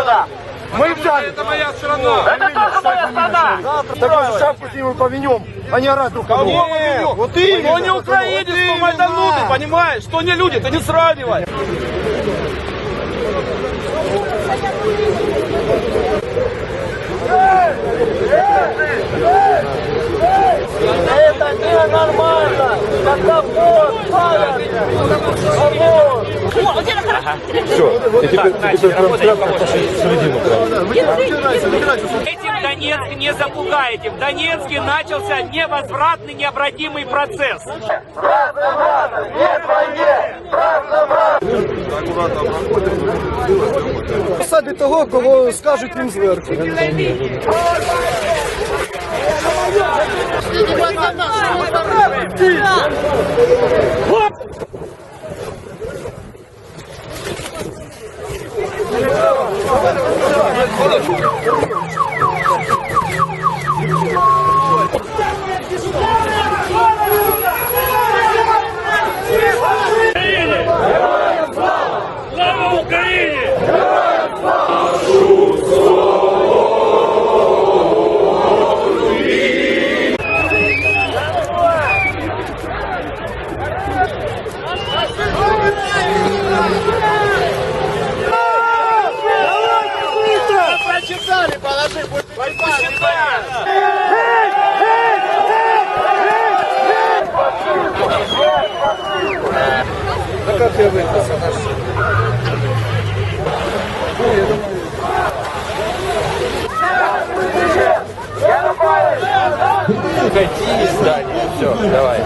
сюда. Мы взяли. Это моя страна. Это тоже моя страна. Такую же шапку с ним повинем, а не орать друг друга. Нет, Вот ты Кто не украинец, кто майдануты, понимаешь? Что не люди, ты не сравнивай. Это ненормально. Палят. Вот. И теперь, теперь прям тряпка середину прям. Этим Донецк не запугаете. В Донецке начался невозвратный, необратимый процесс. Посади того, кого скажуть їм зверху. 快了快 Уходи из здания. Все, давай.